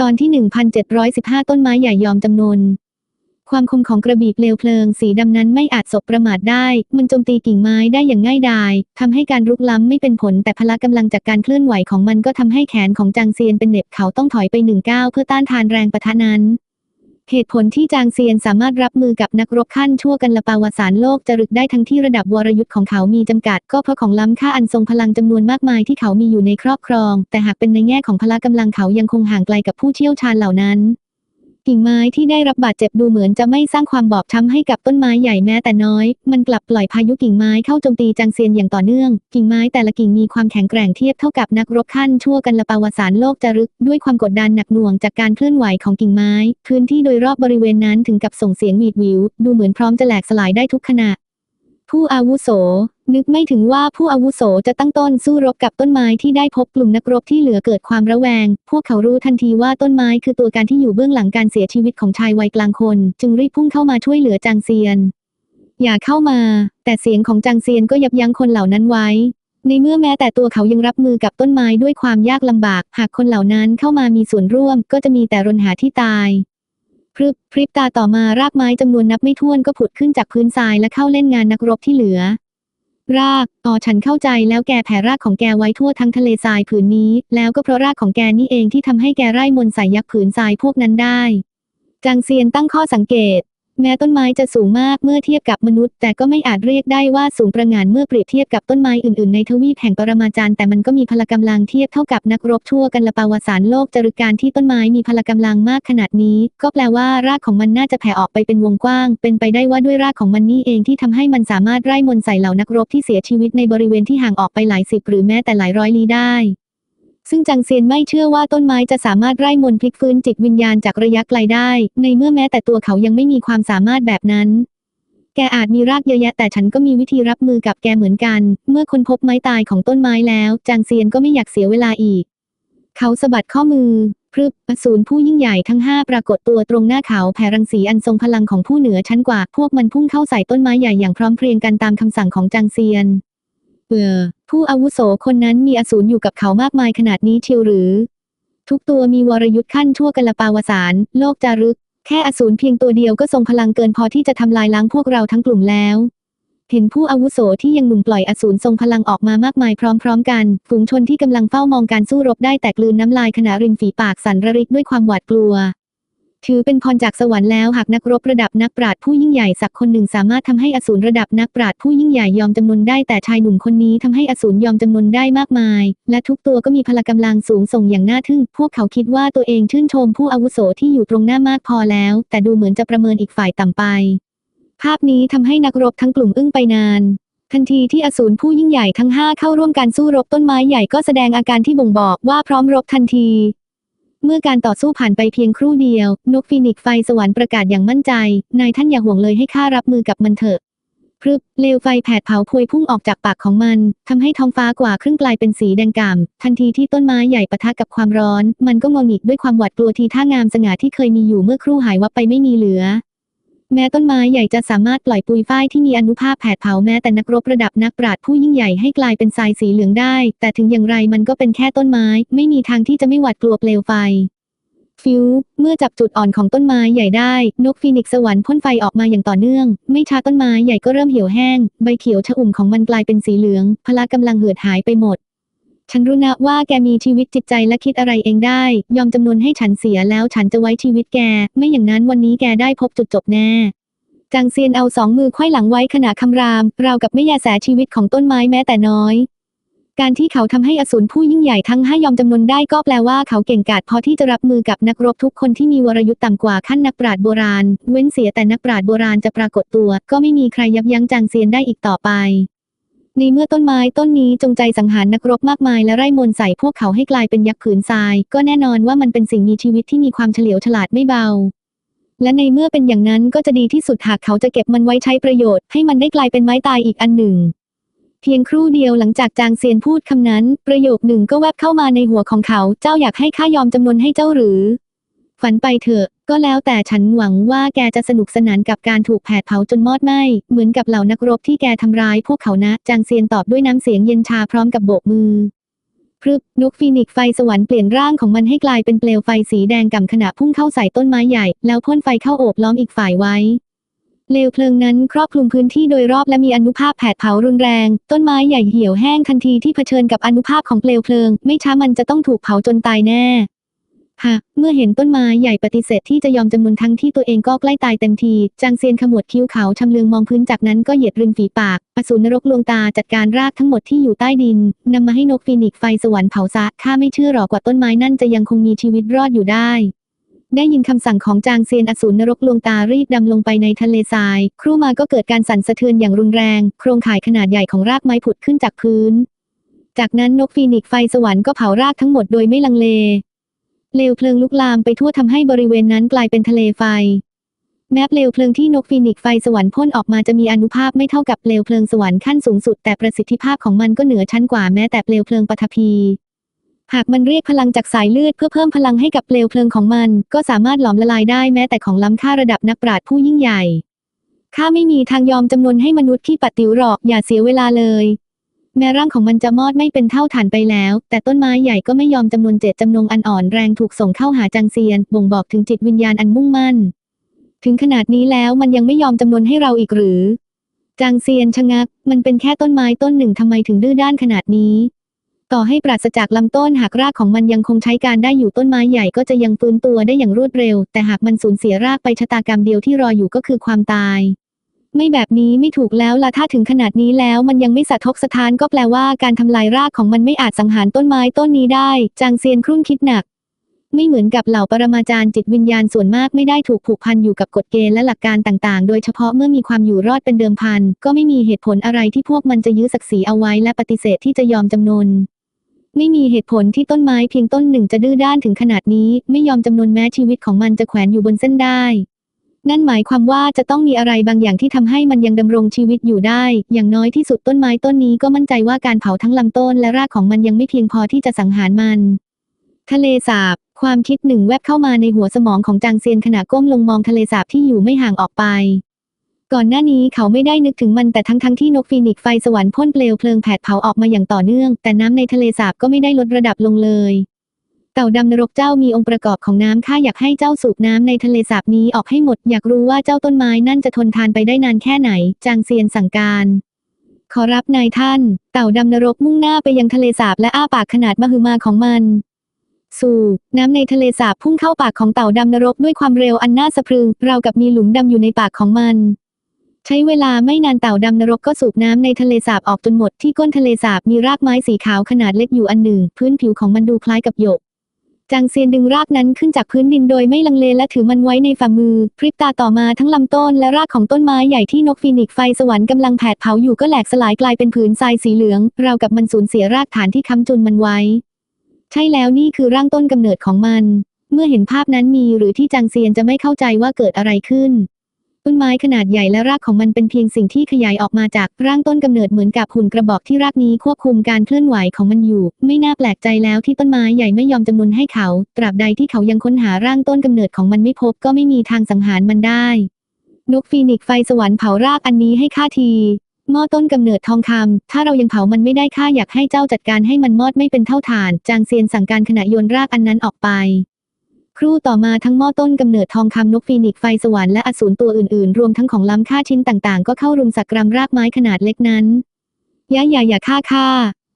ตอนที่ 1715 ต้นไม้ใหญ่ยอมจำนนความคมของกระบี่เปลวเพลิงสีดำนั้นไม่อาจสบประมาทได้ มันโจมตีกิ่งไม้ได้อย่างง่ายดายทำให้การรุกล้ำไม่เป็นผลแต่พละกำลังจากการเคลื่อนไหวของมันก็ทำให้แขนของจางเซียนเป็นเน็บเขาต้องถอยไปหนึ่งก้าวเพื่อต้านทานแรงปะทะนั้น เหตุผลที่จางเซียนสามารถรับมือกับนักรบขั้นชั่วกันละปาวสารโลกจรึกได้ทั้งที่ระดับวรยุทธ์ของเขามีจำกัด ก็เพราะของล้ำค่าอันทรงพลังจำนวนมากมายที่เขามีอยู่ในครอบครอง แต่หากเป็นในแง่ของพละกำลังเขายังคงห่างไกลกับผู้เชี่ยวชาญเหล่านั้น กิ่งไม้ที่ได้รับบาดเจ็บดูเหมือนจะไม่สร้างความบอบช้ำให้กับต้นไม้ใหญ่แม้แต่น้อย มันกลับปล่อยพายุกิ่งไม้เข้าโจมตีจางเซียนอย่างต่อเนื่อง กิ่งไม้แต่ละกิ่งมีความแข็งแกร่งเทียบเท่ากับนักรบขั้นชั่วกันละปาวสารโลกจะรึกด้วยความกดดันหนักหน่วงจากการเคลื่อนไหวของกิ่งไม้ พื้นที่โดยรอบบริเวณนั้นถึงกับส่งเสียงหวีดวิว ดูเหมือนพร้อมจะแหลกสลายได้ทุกขณะ ผู้อาวุโส นึกไม่ถึงว่าผู้อาวุโสจะตั้งต้นสู้รบกับต้นไม้ที่ได้พบกลุ่มนักรบที่เหลือเกิดความระแวง พวกเขารู้ทันทีว่าต้นไม้คือตัวการที่อยู่เบื้องหลังการเสียชีวิตของชายวัยกลางคน จึงรีบพุ่งเข้ามาช่วยเหลือจางเซียน อย่าเข้ามา แต่เสียงของจางเซียนก็ยับยั้งคนเหล่านั้นไว้ ในเมื่อแม้แต่ตัวเขายังรับมือกับต้นไม้ด้วยความยากลำบาก หากคนเหล่านั้นเข้ามามีส่วนร่วม ก็จะมีแต่รนหาที่ตายพรึบพริบตาต่อมารากไม้จำนวนนับไม่ถ้วนก็ผุดขึ้นจากพื้นทรายและเข้าเล่นงานนักรบที่เหลือ ราก อ๋อฉันเข้าใจแล้วแกแผ่รากของแกไว้ทั่วทั้งทะเลทรายผืนนี้ แล้วก็เพราะรากของแกนี่เองที่ทำให้แกไร่มนต์ใส่ยักษ์ผืนทรายพวกนั้นได้ จางเซียนตั้งข้อสังเกต แม้ต้นไม้จะสูงมากเมื่อเทียบกับมนุษย์ แต่ก็ไม่อาจเรียกได้ว่าสูงประหงานเมื่อเปรียบเทียบกับต้นไม้อื่นๆในทวีปแห่งปรมาจารย์แต่มันก็มีพละกำลังเทียบเท่ากับนักรบชั่วกันละปาวสารโลกจรึกการที่ต้นไม้มีพละกำลังมากขนาดนี้ ก็แปลว่ารากของมันน่าจะแผ่ออกไปเป็นวงกว้าง เป็นไปได้ว่าด้วยรากของมันนี่เองที่ทำให้มันสามารถไร่มนใส่เหล่านักรบที่เสียชีวิตในบริเวณที่ห่างออกไปหลายสิบหรือแม้แต่หลายร้อยลี้ได้ ซึ่งจังเซียนไม่เชื่อว่าต้นไม้จะสามารถไร่มนต์พลิกฟื้นจิตวิญญาณจากระยะไกลได้ ในเมื่อแม้แต่ตัวเขายังไม่มีความสามารถแบบนั้น แกอาจมีรากเยอะแยะแต่ฉันก็มีวิธีรับมือกับแกเหมือนกัน เมื่อคนพบไม้ตายของต้นไม้แล้ว จางเซียนก็ไม่อยากเสียเวลาอีก เขาสะบัดข้อมือพรึบอสูรผู้ยิ่งใหญ่ทั้งห้าปรากฏตัวตรงหน้าเขาแผ่รังสีอันทรงพลังของผู้เหนือชั้นกว่า พวกมันพุ่งเข้าใส่ต้นไม้ใหญ่อย่างพร้อมเพรียงกันตามคำสั่งของจางเซียน เออ ผู้อาวุโสคนนั้นมีอสูรอยู่กับเขามากมายขนาดนี้เชียวหรือ ทุกตัวมีวรยุทธ์ขั้นชั่วกัลปาวสาร โลกจารึก แค่อสูรเพียงตัวเดียวก็ทรงพลังเกินพอที่จะทำลายล้างพวกเราทั้งกลุ่มแล้ว เห็นผู้อาวุโสที่ยังหนุ่มปล่อยอสูรทรงพลังออกมามากมายพร้อม ๆ กัน ฝูงชนที่กำลังเฝ้ามองการสู้รบได้แตกลืนน้ำลายขณะริมฝีปากสั่นระริกด้วยความหวาดกลัว ถือเป็นพรจากสวรรค์แล้วหากนักรบระดับนักปราชญ์ผู้ยิ่งใหญ่สักคนหนึ่งสามารถทำให้อสูรระดับนักปราชญ์ผู้ยิ่งใหญ่ยอมจำนนได้แต่ชายหนุ่มคนนี้ทำให้อสูรยอมจำนนได้มากมาย และทุกตัวก็มีพละกำลังสูงส่งอย่างน่าทึ่ง พวกเขาคิดว่าตัวเองชื่นชมผู้อาวุโสที่อยู่ตรงหน้ามากพอแล้ว แต่ดูเหมือนจะประเมินอีกฝ่ายต่ำไป ภาพนี้ทำให้นักรบทั้งกลุ่มอึ้งไปนานทันทีที่อสูรผู้ยิ่งใหญ่ทั้งห้าเข้าร่วมการสู้รบต้นไม้ใหญ่ก็แสดงอาการที่บ่งบอกว่าพร้อมรบทันที เมื่อการต่อสู้ผ่านไปเพียงครู่เดียว นกฟีนิกซ์ไฟสวรรค์ประกาศอย่างมั่นใจ นายท่านอย่าห่วงเลยให้ข้ารับมือกับมันเถอะพรึบเปลวไฟแผดเผาพวยพุ่งออกจากปากของมันทำให้ท้องฟ้ากว่าครึ่งกลายเป็นสีแดงก่ำทันทีที่ต้นไม้ใหญ่ปะทะกับความร้อน มันก็งงอีกด้วยความหวาดกลัวทีท่างามสง่าที่เคยมีอยู่เมื่อครู่หายวับไปไม่มีเหลือ แม้ต้นไม้ใหญ่จะสามารถปล่อยปุยฝ้ายที่มีอนุภาพแผดเผาแม้แต่นักรบระดับนักปราชญ์ผู้ยิ่งใหญ่ให้กลายเป็นทรายสีเหลืองได้ แต่ถึงอย่างไรมันก็เป็นแค่ต้นไม้ ไม่มีทางที่จะไม่หวาดกลัวเปลวไฟ ฟิว เมื่อจับจุดอ่อนของต้นไม้ใหญ่ได้ นกฟีนิกซ์สวรรค์พ่นไฟออกมาอย่างต่อเนื่อง ไม่ช้าต้นไม้ใหญ่ก็เริ่มเหี่ยวแห้ง ใบเขียวชอุ่มของมันกลายเป็นสีเหลือง พละกำลังเหือดหายไปหมด ฉันรู้นะว่าแกมีชีวิตจิตใจและคิดอะไรเองได้ ยอมจำนวนให้ฉันเสียแล้วฉันจะไว้ชีวิตแก ไม่อย่างนั้นวันนี้แกได้พบจุดจบแน่จางเซียนเอาสองมือไขว้หลังไว้ขณะคำราม ราวกับไม่ยาแสชีวิตของต้นไม้แม้แต่น้อย การที่เขาทำให้อสูรผู้ยิ่งใหญ่ทั้งห้ายอมจำนวนได้ก็แปลว่าเขาเก่งกาจพอที่จะรับมือกับนักรบทุกคนที่มีวรยุทธ์ต่ำกว่าขั้นนักปราชญ์โบราณ เว้นเสียแต่นักปราชญ์โบราณจะปรากฏตัว ก็ไม่มีใครยับยั้งจางเซียนได้อีกต่อไป ในเมื่อต้นไม้ต้นนี้จงใจสังหารนักรบมากมายและไร่มนใส่พวกเขาให้กลายเป็นยักษ์ผืนทราย ก็แน่นอนว่ามันเป็นสิ่งมีชีวิตที่มีความเฉลียวฉลาดไม่เบา และในเมื่อเป็นอย่างนั้นก็จะดีที่สุดหากเขาจะเก็บมันไว้ใช้ประโยชน์ ให้มันได้กลายเป็นไม้ตายอีกอันหนึ่ง เพียงครู่เดียวหลังจากจางเซียนพูดคำนั้น ประโยคหนึ่งก็แวบเข้ามาในหัวของเขา เจ้าอยากให้ข้ายอมจำนวนให้เจ้าหรือ ฝันไปเถอะ ก็แล้วแต่ฉันหวังว่าแกจะสนุกสนานกับการถูกแผดเผาจนมอดไหม้เหมือนกับเหล่านักรบที่แกทำร้ายพวกเขานะ จางเซียนตอบด้วยน้ำเสียงเย็นชาพร้อมกับโบกมือพรึบนกฟีนิกไฟสวรรค์เปลี่ยนร่างของมันให้กลายเป็นเปลวไฟสีแดงก่ำขณะพุ่งเข้าใส่ต้นไม้ใหญ่ แล้วพ่นไฟเข้าโอบล้อมอีกฝ่ายไว้เปลวเพลิงนั้นครอบคลุมพื้นที่โดยรอบและมีอนุภาพแผดเผารุนแรง ต้นไม้ใหญ่เหี่ยวแห้งทันทีที่เผชิญกับอนุภาพของเปลวเพลิง ไม่ช้ามันจะต้องถูกเผาจนตายแน่ ฮะเมื่อเห็นต้นไม้ใหญ่ปฏิเสธที่จะยอมจำนวนทั้งที่ตัวเองก็ใกล้ตายเต็มที จางเซียนขมวดคิ้วเขาชำเลืองมองพื้นจากนั้นก็เหยียดริมฝีปากอสูรนรกลวงตาจัดการรากทั้งหมดที่อยู่ใต้ดินนำมาให้นกฟีนิกซ์ไฟสวรรค์เผาซะข้าไม่เชื่อหรอกว่าต้นไม้นั่นจะยังคงมีชีวิตรอดอยู่ได้ได้ยินคำสั่งของจางเซียนอสูรนรกลวงตารีบดำลงไปในทะเลทราย ครู่มาก็เกิดการสั่นสะเทือนอย่างรุนแรง โครงข่ายขนาดใหญ่ของรากไม้ผุดขึ้นจากพื้น จากนั้นนกฟีนิกไฟสวรรค์ก็เผารากทั้งหมดโดยไม่ลังเล เปลวเพลิงลุกลามไปทั่วทำให้บริเวณนั้นกลายเป็นทะเลไฟ แม้เปลวเพลิงที่นกฟีนิกซ์ไฟสวรรค์พ่นออกมาจะมีอนุภาพไม่เท่ากับเปลวเพลิงสวรรค์ขั้นสูงสุดแต่ประสิทธิภาพของมันก็เหนือชั้นกว่าแม้แต่เปลวเพลิงปฐพี หากมันเรียกพลังจากสายเลือดเพื่อเพิ่มพลังให้กับเปลวเพลิงของมัน ก็สามารถหลอมละลายได้แม้แต่ของล้ำค่าระดับนักปราชญ์ผู้ยิ่งใหญ่ข้าไม่มีทางยอมจำนวนให้มนุษย์ที่ปัดติวหรอกอย่าเสียเวลาเลย แม้ร่างของมันจะมอดไม่เป็นเท่าฐานไปแล้ว แต่ต้นไม้ใหญ่ก็ไม่ยอมจำนวนเจตจำนงอันอ่อนแรงถูกส่งเข้าหาจางเซียน บ่งบอกถึงจิตวิญญาณอันมุ่งมั่น ถึงขนาดนี้แล้วมันยังไม่ยอมจำนวนให้เราอีกหรือ จางเซียนชะงัก มันเป็นแค่ต้นไม้ต้นหนึ่งทำไมถึงดื้อด้านขนาดนี้ ต่อให้ปราศจากลำต้นหากรากของมันยังคงใช้การได้อยู่ต้นไม้ใหญ่ก็จะยังฟื้นตัวได้อย่างรวดเร็ว แต่หากมันสูญเสียรากไปชะตากรรมเดียวที่รออยู่ก็คือความตาย ไม่แบบนี้ไม่ถูกแล้วล่ะถ้าถึงขนาดนี้แล้วมันยังไม่สะทกสะท้านก็แปลว่าการทำลายรากของมันไม่อาจสังหารต้นไม้ต้นนี้ได้ จางเซียนครุ่นคิดหนัก ไม่เหมือนกับเหล่าปรมาจารย์จิตวิญญาณส่วนมากไม่ได้ถูกผูกพันอยู่กับกฎเกณฑ์และหลักการต่างๆ โดยเฉพาะเมื่อมีความอยู่รอดเป็นเดิมพัน ก็ไม่มีเหตุผลอะไรที่พวกมันจะยื้อศักดิ์ศรีเอาไว้และปฏิเสธที่จะยอมจำนนไม่มีเหตุผลที่ต้นไม้เพียงต้นหนึ่งจะดื้อด้านถึงขนาดนี้ ไม่ยอมจำนนแม้ชีวิตของมันจะแขวนอยู่บนเส้นได้ นั่นหมายความว่าจะต้องมีอะไรบางอย่างที่ทำให้มันยังดำรงชีวิตอยู่ได้ อย่างน้อยที่สุดต้นไม้ต้นนี้ก็มั่นใจว่าการเผาทั้งลำต้นและรากของมันยังไม่เพียงพอที่จะสังหารมัน ทะเลสาบ ความคิดหนึ่งแวบเข้ามาในหัวสมองของจางเซียนขณะก้มลงมองทะเลสาบที่อยู่ไม่ห่างออกไป ก่อนหน้านี้เขาไม่ได้นึกถึงมันแต่ทั้งๆทที่นกฟีนิกซ์ไฟสวรรค์พ่นเปลวเพลิงแผดเผาออกมาอย่างต่อเนื่อง แต่น้ำในทะเลสาบก็ไม่ได้ลดระดับลงเลย เต่าดำนรกเจ้ามีองค์ประกอบของน้ำข้าอยากให้เจ้าสูบน้ำในทะเลสาบนี้ออกให้หมด อยากรู้ว่าเจ้าต้นไม้นั่นจะทนทานไปได้นานแค่ไหน จางเซียนสั่งการ ขอรับนายท่าน เต่าดำนรกมุ่งหน้าไปยังทะเลสาบและอ้าปากขนาดมหึมาของมัน สู่น้ำในทะเลสาบพุ่งเข้าปากของเต่าดำนรกด้วยความเร็วอันน่าสะพรึงราวกับมีหลุมดำอยู่ในปากของมันใช้เวลาไม่นานเต่าดำนรกก็สูบน้ำในทะเลสาบออกจนหมดที่ก้นทะเลสาบมีรากไม้สีขาวขนาดเล็กอยู่อันหนึ่ง พื้นผิวของมันดูคล้ายกับหยก จางเซียนดึงรากนั้นขึ้นจากพื้นดินโดยไม่ลังเลและถือมันไว้ในฝ่ามือ พริบตาต่อมาทั้งลำต้นและรากของต้นไม้ใหญ่ที่นกฟีนิกซ์ไฟสวรรค์กำลังแผดเผาอยู่ก็แหลกสลายกลายเป็นผืนทรายสีเหลือง ราวกับมันสูญเสียรากฐานที่ค้ำจุนมันไว้ ใช่แล้วนี่คือร่างต้นกำเนิดของมัน เมื่อเห็นภาพนั้นมีหรือที่จางเซียนจะไม่เข้าใจว่าเกิดอะไรขึ้น ต้นไม้ขนาดใหญ่และรากของมันเป็นเพียงสิ่งที่ขยายออกมาจากร่างต้นกำเนิดเหมือนกับหุ่นกระบอกที่รากนี้ควบคุมการเคลื่อนไหวของมันอยู่ ไม่น่าแปลกใจแล้วที่ต้นไม้ใหญ่ไม่ยอมจำนวนให้เขา ตราบใดที่เขายังค้นหาร่างต้นกำเนิดของมันไม่พบก็ไม่มีทางสังหารมันได้นกฟีนิกไฟสวรรค์เผารากอันนี้ให้ข้าทีหม้อต้นกำเนิดทองคำถ้าเรายังเผามันไม่ได้ข้าอยากให้เจ้าจัดการให้มันมอดไม่เป็นเท่าฐาน จางเซียนสั่งการขณะโยนรากอันนั้นออกไป ครู่ต่อมาทั้งหม้อต้นกำเนิดทองคำนกฟีนิกซ์ไฟสวรรค์และอสูรตัวอื่นๆ รวมทั้งของล้ำค่าชิ้นต่างๆ ก็เข้ารุมสักกรำรากไม้ขนาดเล็กนั้นย่าอย่าอย่าฆ่าฆ่า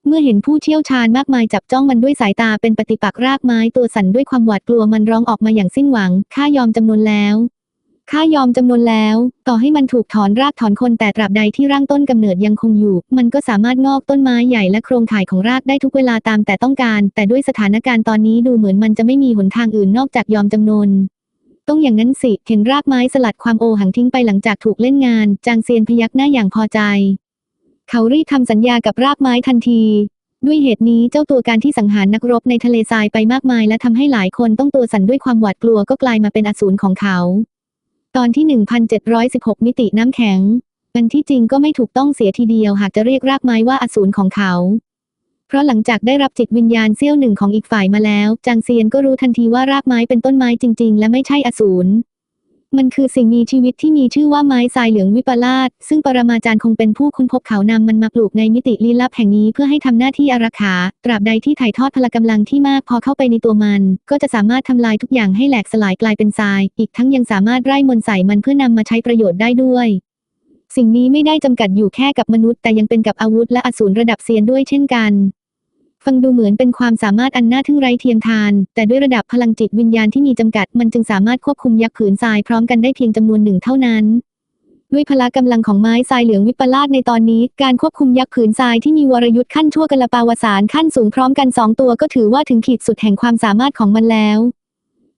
เมื่อเห็นผู้เชี่ยวชาญมากมายจับจ้องมันด้วยสายตาเป็นปฏิปักษ์รากไม้ตัวสั่นด้วยความหวาดกลัวมันร้องออกมาอย่างสิ้นหวังข้ายอมจำนวนแล้ว ข้ายอมจำนวนแล้ว ต่อให้มันถูกถอนรากถอนคนแต่ตราบใดที่ร่างต้นกำเนิดยังคงอยู่ มันก็สามารถงอกต้นไม้ใหญ่และโครงข่ายของรากได้ทุกเวลาตามแต่ต้องการ แต่ด้วยสถานการณ์ตอนนี้ดูเหมือนมันจะไม่มีหนทางอื่นนอกจากยอมจำนนต้องอย่างนั้นสิเห็นรากไม้สลัดความโอหังทิ้งไปหลังจากถูกเล่นงาน จางเซียนพยักหน้าอย่างพอใจ เขารีบทำสัญญากับรากไม้ทันที ด้วยเหตุนี้เจ้าตัวการที่สังหารนักรบในทะเลทรายไปมากมาย และทำให้หลายคนต้องตัวสั่นด้วยความหวาดกลัวก็กลายมาเป็นอสูรของเขา ตอนที่ 1716 มิติน้ำแข็งมันที่จริงก็ไม่ถูกต้องเสียทีเดียวหากจะเรียกรากไม้ว่าอสูรของเขา เพราะหลังจากได้รับจิตวิญญาณเซี่ยวหนึ่งของอีกฝ่ายมาแล้ว จางเซียนก็รู้ทันทีว่ารากไม้เป็นต้นไม้จริง ๆ และไม่ใช่อสูร มันคือสิ่งมีชีวิตที่มีชื่อว่าไม้ทรายเหลืองวิปลาสซึ่งปรมาจารย์คงเป็นผู้ค้นพบเขานำมันมาปลูกในมิติลี้ลับแห่งนี้เพื่อให้ทำหน้าที่อารักขา ตราบใดที่ถ่ายทอดพละกำลังที่มากพอเข้าไปในตัวมัน ก็จะสามารถทำลายทุกอย่างให้แหลกสลายกลายเป็นทราย อีกทั้งยังสามารถไร้มนใส่มันเพื่อนำมาใช้ประโยชน์ได้ด้วย สิ่งนี้ไม่ได้จำกัดอยู่แค่กับมนุษย์ แต่ยังเป็นกับอาวุธและอสูรระดับเซียนด้วยเช่นกัน ฟังดูเหมือนเป็นความสามารถอันน่าทึ่งไร้เทียมทาน แต่ด้วยระดับพลังจิตวิญญาณที่มีจำกัด มันจึงสามารถควบคุมยักษ์ผืนทรายพร้อมกันได้เพียงจำนวนหนึ่งเท่านั้น ด้วยพละกำลังของไม้ทรายเหลืองวิปลาสในตอนนี้ การควบคุมยักษ์ผืนทรายที่มีวรยุทธ์ขั้นชั่วกลปาวสารขั้นสูงพร้อมกันสองตัวก็ถือว่าถึงขีดสุดแห่งความสามารถของมันแล้ว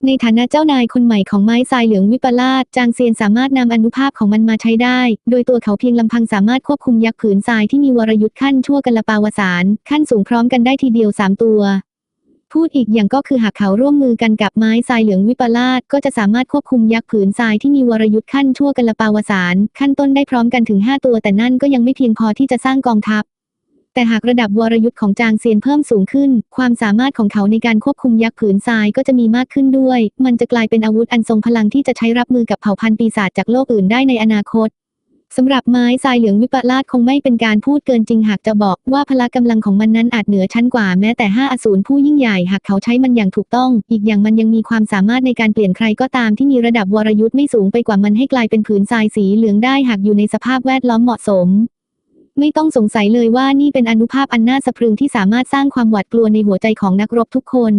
ในฐานะเจ้านายคนใหม่ของไม้ทรายเหลืองวิปลาสจางเซียนสามารถนำอนุภาพของมันมาใช้ได้ โดยตัวเขาเพียงลำพังสามารถควบคุมยักษ์ผืนทรายที่มีวรยุทธ์ขั้นชั่วกลปาวสารขั้นสูงพร้อมกันได้ทีเดียวสามตัว พูดอีกอย่างก็คือหากเขาร่วมมือกันกับไม้ทรายเหลืองวิปลาสก็จะสามารถควบคุมยักษ์ผืนทรายที่มีวรยุทธ์ขั้นชั่วกลปาวสารขั้นต้นได้พร้อมกันถึง 5 ตัว แต่นั่นก็ยังไม่เพียงพอที่จะสร้างกองทัพ แต่หากระดับวรยุทธ์ของจางเซียนเพิ่มสูงขึ้น ความสามารถของเขาในการควบคุมยักษ์ผืนทรายก็จะมีมากขึ้นด้วย มันจะกลายเป็นอาวุธอันทรงพลังที่จะใช้รับมือกับเผ่าพันธุ์ปีศาจจากโลกอื่นได้ในอนาคตสำหรับไม้ทรายเหลืองวิปลาสคงไม่เป็นการพูดเกินจริงหากจะบอกว่าพละกำลังของมันนั้นอาจเหนือชั้นกว่าแม้แต่ห้าอสูรผู้ยิ่งใหญ่หากเขาใช้มันอย่างถูกต้อง อีกอย่างมันยังมีความสามารถในการเปลี่ยนใครก็ตามที่มีระดับวรยุทธ์ไม่สูงไปกว่ามันให้กลายเป็นผืนทรายสีเหลืองได้หากอยู่ในสภาพแวดล้อมเหมาะสม ไม่ต้องสงสัยเลยว่านี่เป็นอนุภาพอันน่าสะพรึงที่สามารถสร้างความหวาดกลัวในหัวใจของนักรบทุกคน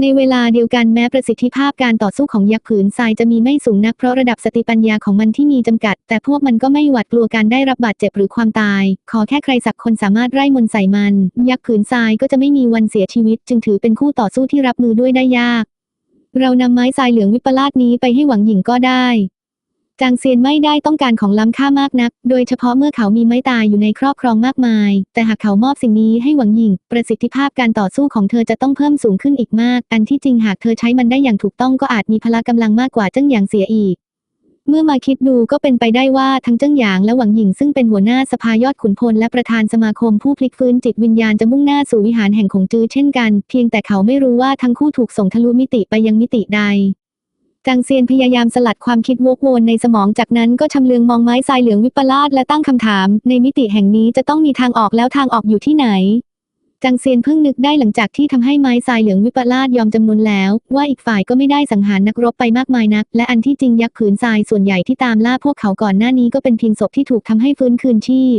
ในเวลาเดียวกันแม้ประสิทธิภาพการต่อสู้ของยักษ์ผืนทรายจะมีไม่สูงนักเพราะระดับสติปัญญาของมันที่มีจำกัด แต่พวกมันก็ไม่หวาดกลัวการได้รับบาดเจ็บหรือความตาย ขอแค่ใครสักคนสามารถไร้มนใส่มัน ยักษ์ผืนทรายก็จะไม่มีวันเสียชีวิต จึงถือเป็นคู่ต่อสู้ที่รับมือด้วยได้ยาก เรานำไม้ทรายเหลืองวิปลาสนี้ไปให้หวังหญิงก็ได้ จางเซียนไม่ได้ต้องการของล้ำค่ามากนัก โดยเฉพาะเมื่อเขามีไม้ตายอยู่ในครอบครองมากมาย แต่หากเขามอบสิ่งนี้ให้หวังหญิง ประสิทธิภาพการต่อสู้ของเธอจะต้องเพิ่มสูงขึ้นอีกมาก อันที่จริงหากเธอใช้มันได้อย่างถูกต้องก็อาจมีพละกำลังมากกว่าเจ้งหยางเสียอีก เมื่อมาคิดดูก็เป็นไปได้ว่าทั้งเจิ้งหยางและหวังหญิงซึ่งเป็นหัวหน้าสภายอดขุนพลและประธานสมาคมผู้พลิกฟื้นจิตวิญญาณจะมุ่งหน้าสู่วิหารแห่งคงจื้อเช่นกัน เพียงแต่เขาไม่รู้ว่าทั้งคู่ถูกส่งทะลุมิติไปยังมิติใด จางเซียนพยายามสลัดความคิดวกวนในสมองจากนั้นก็ชำเลืองมองไม้ทรายเหลืองวิปลาสและตั้งคำถาม ในมิติแห่งนี้จะต้องมีทางออกแล้วทางออกอยู่ที่ไหนจางเซียนเพิ่งนึกได้หลังจากที่ทำให้ไม้ทรายเหลืองวิปลาสยอมจำนวนแล้ว ว่าอีกฝ่ายก็ไม่ได้สังหารนักรบไปมากมายนัก และอันที่จริงยักษ์ผืนทรายส่วนใหญ่ที่ตามล่าพวกเขาก่อนหน้านี้ก็เป็นเพียงศพที่ถูกทำให้ฟื้นคืนชีพ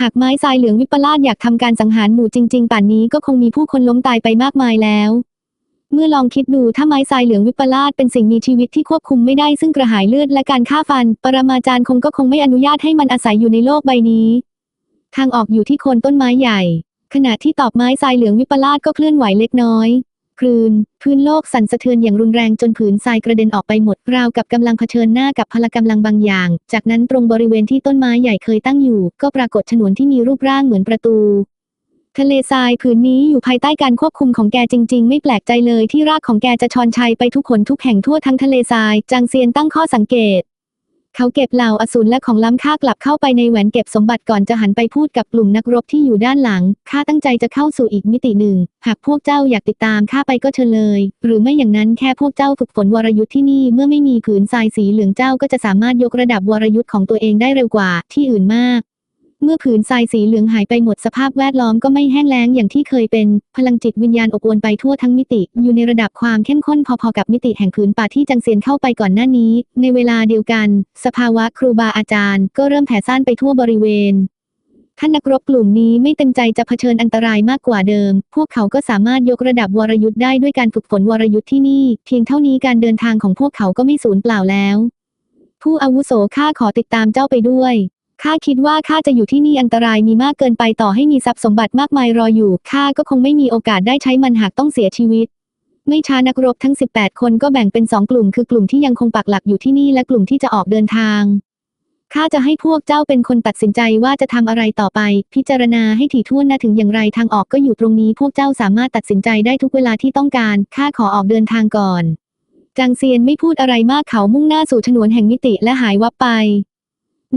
หากไม้ทรายเหลืองวิปลาสอยากทำการสังหารหมู่จริง ๆ ป่านนี้ก็คงมีผู้คนล้มตายไปมากมายแล้ว เมื่อลองคิดดูถ้าไม้ทรายเหลืองวิปลาสเป็นสิ่งมีชีวิตที่ควบคุมไม่ได้ซึ่งกระหายเลือดและการฆ่าฟัน ปรมาจารย์คงก็คงไม่อนุญาตให้มันอาศัยอยู่ในโลกใบนี้ ทางออกอยู่ที่โคนต้นไม้ใหญ่ ขณะที่ตอบไม้ทรายเหลืองวิปลาสก็เคลื่อนไหวเล็กน้อยคลื่นพื้นโลกสั่นสะเทือนอย่างรุนแรงจนผืนทรายกระเด็นออกไปหมดราวกับกำลังเผชิญหน้ากับพลกำลังบางอย่าง จากนั้นตรงบริเวณที่ต้นไม้ใหญ่เคยตั้งอยู่ ก็ปรากฏฉนวนที่มีรูปร่างเหมือนประตู ทะเลทรายผืนนี้อยู่ภายใต้การควบคุมของแกจริง ๆ ไม่แปลกใจเลยที่รากของแกจะชอนชัยไปทุกขนทุกแห่งทั่วทั้งทะเลทรายจางเซียนตั้งข้อสังเกต เขาเก็บเหล่าอสูรและของล้ำค่ากลับเข้าไปในแหวนเก็บสมบัติก่อนจะหันไปพูดกับกลุ่มนักรบที่อยู่ด้านหลังข้าตั้งใจจะเข้าสู่อีกมิติหนึ่ง หากพวกเจ้าอยากติดตามข้าไปก็เชิญเลย หรือไม่อย่างนั้นแค่พวกเจ้าฝึกฝนวรยุทธ์ที่นี่เมื่อไม่มีผืนทรายสีเหลืองเจ้าก็จะสามารถยกระดับวรยุทธ์ของตัวเองได้เร็วกว่าที่อื่นมาก เมื่อผืนทรายสีเหลืองหายไปหมดสภาพแวดล้อมก็ไม่แห้งแล้งอย่างที่เคยเป็น พลังจิตวิญญาณอบอวลไปทั่วทั้งมิติ อยู่ในระดับความเข้มข้นพอๆกับมิติแห่งผืนป่าที่จังเซียนเข้าไปก่อนหน้านี้ ในเวลาเดียวกัน สภาวะครูบาอาจารย์ ก็เริ่มแผ่ซ่านไปทั่วบริเวณท่านนักรบกลุ่มนี้ไม่เต็มใจจะเผชิญอันตรายมากกว่าเดิม พวกเขาก็สามารถยกระดับวรยุทธ์ได้ด้วยการฝึกฝนวรยุทธ์ที่นี่ เพียงเท่านี้การเดินทางของพวกเขาก็ไม่สูญเปล่าแล้ว ผู้อาวุโสข้าขอติดตามเจ้าไปด้วย ข้าคิดว่าข้าจะอยู่ที่นี่อันตรายมีมากเกินไปต่อให้มีทรัพย์สมบัติมากมายรออยู่ข้าก็คงไม่มีโอกาสได้ใช้มันหากต้องเสียชีวิต ไม่ช้านักรบทั้ง 18 คนก็แบ่งเป็นสองกลุ่มคือกลุ่มที่ยังคงปักหลักอยู่ที่นี่และกลุ่มที่จะออกเดินทางข้าจะให้พวกเจ้าเป็นคนตัดสินใจว่าจะทำอะไรต่อไป พิจารณาให้ถี่ถ้วนนะถึงอย่างไรทางออกก็อยู่ตรงนี้พวกเจ้าสามารถตัดสินใจได้ทุกเวลาที่ต้องการข้าขอออกเดินทางก่อน จางเซียนไม่พูดอะไรมากเขามุ่งหน้าสู่ฉนวนแห่งมิติและหายวับไป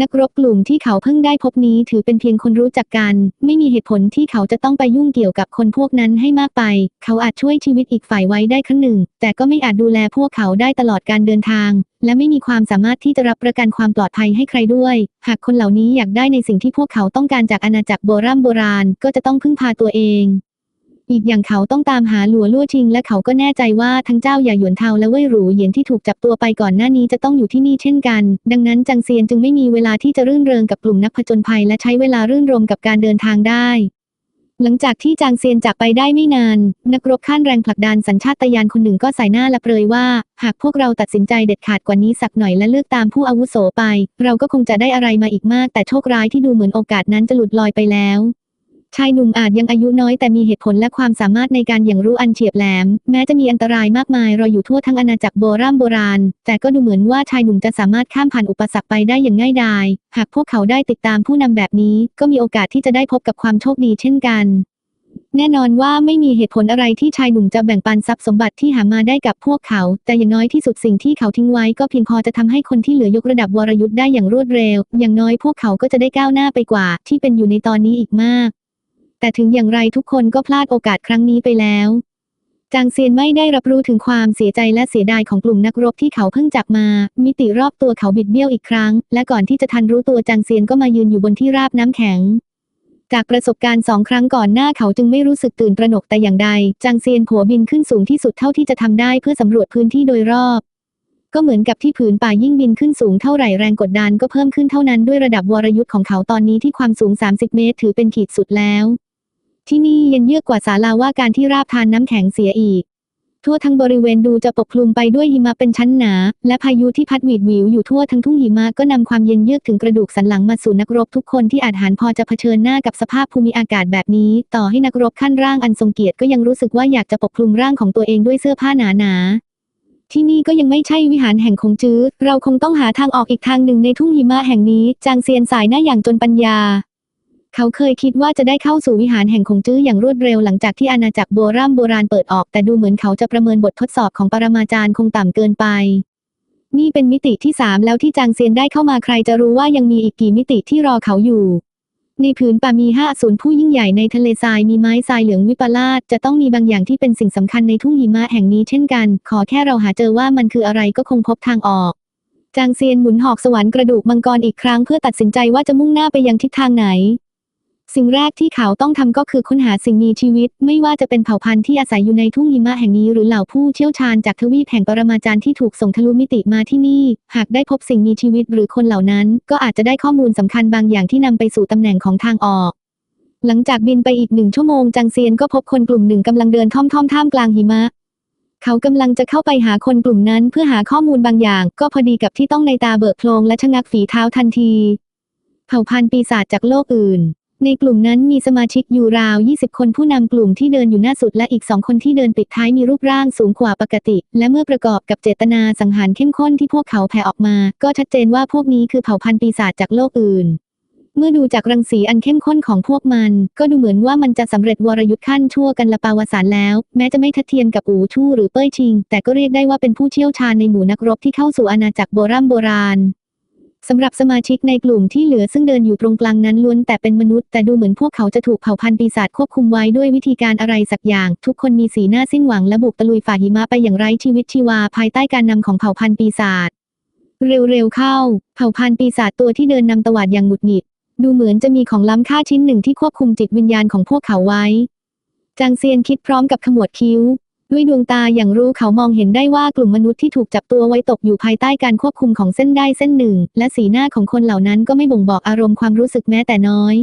นักรบกลุ่มที่เขาเพิ่งได้พบนี้ถือเป็นเพียงคนรู้จักกัน ไม่มีเหตุผลที่เขาจะต้องไปยุ่งเกี่ยวกับคนพวกนั้นให้มากไป เขาอาจช่วยชีวิตอีกฝ่ายไว้ได้ครั้งหนึ่ง แต่ก็ไม่อาจดูแลพวกเขาได้ตลอดการเดินทาง และไม่มีความสามารถที่จะรับประกันความปลอดภัยให้ใครด้วย หากคนเหล่านี้อยากได้ในสิ่งที่พวกเขาต้องการจากอาณาจักรโบราณโบราณ ก็จะต้องพึ่งพาตัวเอง อีกอย่างเขาต้องตามหาหลัวลู่ชิง และเขาก็แน่ใจว่าทั้งเจ้าหย่าหยวนเทาและเว่ยหรูเหยียนที่ถูกจับตัวไปก่อนหน้านี้จะต้องอยู่ที่นี่เช่นกัน ดังนั้นจังเซียนจึงไม่มีเวลาที่จะรื่นเริงกับกลุ่มนักผจญภัยและใช้เวลารื่นรมกับการเดินทางได้หลังจากที่จางเซียนจากไปได้ไม่นาน นักรบขั้นแรงผลักดันสัญชาตญาณคนหนึ่งก็ใส่หน้าละเปรยว่า หากพวกเราตัดสินใจเด็ดขาดกว่านี้สักหน่อยและเลือกตามผู้อาวุโสไป เราก็คงจะได้อะไรมาอีกมาก แต่โชคร้ายที่ดูเหมือนโอกาสนั้นจะหลุดลอยไปแล้ว ชายหนุ่มอาจยังอายุน้อยแต่มีเหตุผลและความสามารถในการอย่างรู้อันเฉียบแหลม แม้จะมีอันตรายมากมายรออยู่ทั่วทั้งอาณาจักรโบราณโบราณ แต่ก็ดูเหมือนว่าชายหนุ่มจะสามารถข้ามผ่านอุปสรรคไปได้อย่างง่ายดาย หากพวกเขาได้ติดตามผู้นำแบบนี้ ก็มีโอกาสที่จะได้พบกับความโชคดีเช่นกัน แน่นอนว่าไม่มีเหตุผลอะไรที่ชายหนุ่มจะแบ่งปันทรัพย์สมบัติที่หามาได้กับพวกเขา แต่อย่างน้อยที่สุดสิ่งที่เขาทิ้งไว้ก็เพียงพอจะทำให้คนที่เหลือยกระดับวรยุทธ์ได้อย่างรวดเร็ว อย่างน้อยพวกเขาก็จะได้ก้าวหน้าไปกว่า ที่เป็นอยู่ในตอนนี้อีกมาก แต่ถึงอย่างไรทุกคนก็พลาดโอกาสครั้งนี้ไปแล้ว จางเซียนไม่ได้รับรู้ถึงความเสียใจและเสียดายของกลุ่มนักรบที่เขาเพิ่งจับมา มิติรอบตัวเขาบิดเบี้ยวอีกครั้ง และก่อนที่จะทันรู้ตัวจางเซียนก็มายืนอยู่บนที่ราบน้ำแข็งจากประสบการณ์สองครั้งก่อนหน้าเขาจึงไม่รู้สึกตื่นตระหนกแต่อย่างใด จางเซียนผัวบินขึ้นสูงที่สุดเท่าที่จะทำได้เพื่อสำรวจพื้นที่โดยรอบ ก็เหมือนกับที่ผืนป่ายิ่งบินขึ้นสูงเท่าไหร่แรงกดดันก็เพิ่มขึ้นเท่านั้นด้วยระดับวรยุทธ์ของเขาตอนนี้ที่ความสูง 30 เมตร ถือเป็นขีดสุดแล้ว ที่นี่เย็นเยือกกว่าศาลาว่าการที่ราบทานน้ำแข็งเสียอีก ทั่วทั้งบริเวณดูจะปกคลุมไปด้วยหิมะเป็นชั้นหนา และพายุที่พัดหวีดหวิวอยู่ทั่วทั้งทุ่งหิมะก็นำความเย็นเยือกถึงกระดูกสันหลังมาสู่นักรบทุกคนที่อาจหารพอจะเผชิญหน้ากับสภาพภูมิอากาศแบบนี้ ต่อให้นักรบขั้นร่างอันทรงเกียรติก็ยังรู้สึกว่าอยากจะปกคลุมร่างของตัวเองด้วยเสื้อผ้าหนาๆที่นี่ก็ยังไม่ใช่วิหารแห่งคงจื้อ เราคงต้องหาทางออกอีกทางหนึ่งในทุ่งหิมะแห่งนี้ จางเซียนสายหน้าอย่างจนปัญญา เขาเคยคิดว่าจะได้เข้าสู่วิหารแห่งคงจื้ออย่างรวดเร็วหลังจากที่อาณาจักรโบราณโบราณเปิดออก แต่ดูเหมือนเขาจะประเมินบททดสอบของปรมาจารย์คงต่ำเกินไป นี่เป็นมิติที่สามแล้วที่จางเซียนได้เข้ามาใครจะรู้ว่ายังมีอีกกี่มิติที่รอเขาอยู่ ในผืนป่ามีห้าศูนย์ผู้ยิ่งใหญ่ในทะเลทรายมีไม้ทรายเหลืองวิปลาสจะต้องมีบางอย่างที่เป็นสิ่งสำคัญในทุ่งหิมะแห่งนี้เช่นกัน ขอแค่เราหาเจอว่ามันคืออะไรก็คงพบทางออกจางเซียนหมุนหอกสวรรค์กระดูกมังกรอีกครั้งเพื่อตัดสินใจว่าจะมุ่งหน้าไปยังทิศทางไหน สิ่งแรกที่เขาต้องทำก็คือค้นหาสิ่งมีชีวิต ไม่ว่าจะเป็นเผ่าพันธุ์ที่อาศัยอยู่ในทุ่งหิมะแห่งนี้หรือเหล่าผู้เชี่ยวชาญจากทวีปแห่งปรมาจารย์ที่ถูกส่งทะลุมิติมาที่นี่ หากได้พบสิ่งมีชีวิตหรือคนเหล่านั้น ก็อาจจะได้ข้อมูลสำคัญบางอย่างที่นำไปสู่ตำแหน่งของทางออกหลังจากบินไปอีกหนึ่งชั่วโมงจางเซียนก็พบคนกลุ่มหนึ่งกำลังเดินท่อมท่อมท่ามกลางหิมะ เขากำลังจะเข้าไปหาคนกลุ่มนั้นเพื่อหาข้อมูลบางอย่าง ก็พอดีกับที่ต้องในตาเบิกโพลงและชะงักฝีเท้าทันที เผ่าพันธุ์ปีศาจจากโลกอื่น ในกลุ่มนั้นมีสมาชิกอยู่ราว 20 คนผู้นำกลุ่มที่เดินอยู่หน้าสุดและอีกสองคนที่เดินปิดท้ายมีรูปร่างสูงกว่าปกติ และเมื่อประกอบกับเจตนาสังหารเข้มข้นที่พวกเขาแผ่ออกมา ก็ชัดเจนว่าพวกนี้คือเผ่าพันธุ์ปีศาจจากโลกอื่น เมื่อดูจากรังสีอันเข้มข้นของพวกมัน ก็ดูเหมือนว่ามันจะสำเร็จวรยุทธ์ขั้นชั่วกันละปาวสารแล้ว แม้จะไม่ทัดเทียมกับอูชู่หรือเป้ยชิง แต่ก็เรียกได้ว่าเป็นผู้เชี่ยวชาญในหมู่นักรบที่เข้าสู่อาณาจักรโบราณโบราณ สำหรับสมาชิกในกลุ่มที่เหลือซึ่งเดินอยู่ตรงกลางนั้นล้วนแต่เป็นมนุษย์แต่ดูเหมือนพวกเขาจะถูกเผ่าพันธุ์ปีศาจควบคุมไว้ด้วยวิธีการอะไรสักอย่าง ทุกคนมีสีหน้าสิ้นหวังและบุกตะลุยฝ่าหิมะไปอย่างไร้ชีวิตชีวาภายใต้การนำของเผ่าพันธุ์ปีศาจเร็วๆเข้า เผ่าพันธุ์ปีศาจตัวที่เดินนำตวาดอย่างหงุดหงิด ดูเหมือนจะมีของล้ำค่าชิ้นหนึ่งที่ควบคุมจิตวิญญาณของพวกเขาไว้จางเซียนคิดพร้อมกับขมวดคิ้ว ด้วยดวงตาอย่างรู้เขามองเห็นได้ว่ากลุ่มมนุษย์ที่ถูกจับตัวไว้ตกอยู่ภายใต้การควบคุมของเส้นได้เส้นหนึ่ง และสีหน้าของคนเหล่านั้นก็ไม่บ่งบอกอารมณ์ความรู้สึกแม้แต่น้อย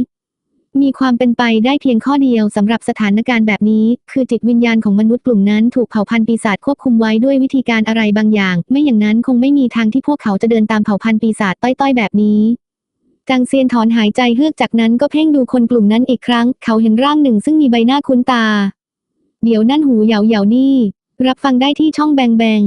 มีความเป็นไปได้เพียงข้อเดียวสำหรับสถานการณ์แบบนี้ คือจิตวิญญาณของมนุษย์กลุ่มนั้นถูกเผ่าพันธุ์ปีศาจควบคุมไว้ด้วยวิธีการอะไรบางอย่าง ไม่อย่างนั้นคงไม่มีทางที่พวกเขาจะเดินตามเผ่าพันธุ์ปีศาจต้อยๆ แบบนี้จางเซียนถอนหายใจเฮือกจากนั้นก็เพ่งดูคนกลุ่มนั้นอีกครั้ง เขาเห็นร่างหนึ่งซึ่งมีใบหน้าคุ้นตา เดี๋ยวนั่นหูเหยาเหยานี่ รับฟังได้ที่ช่องแบงแบง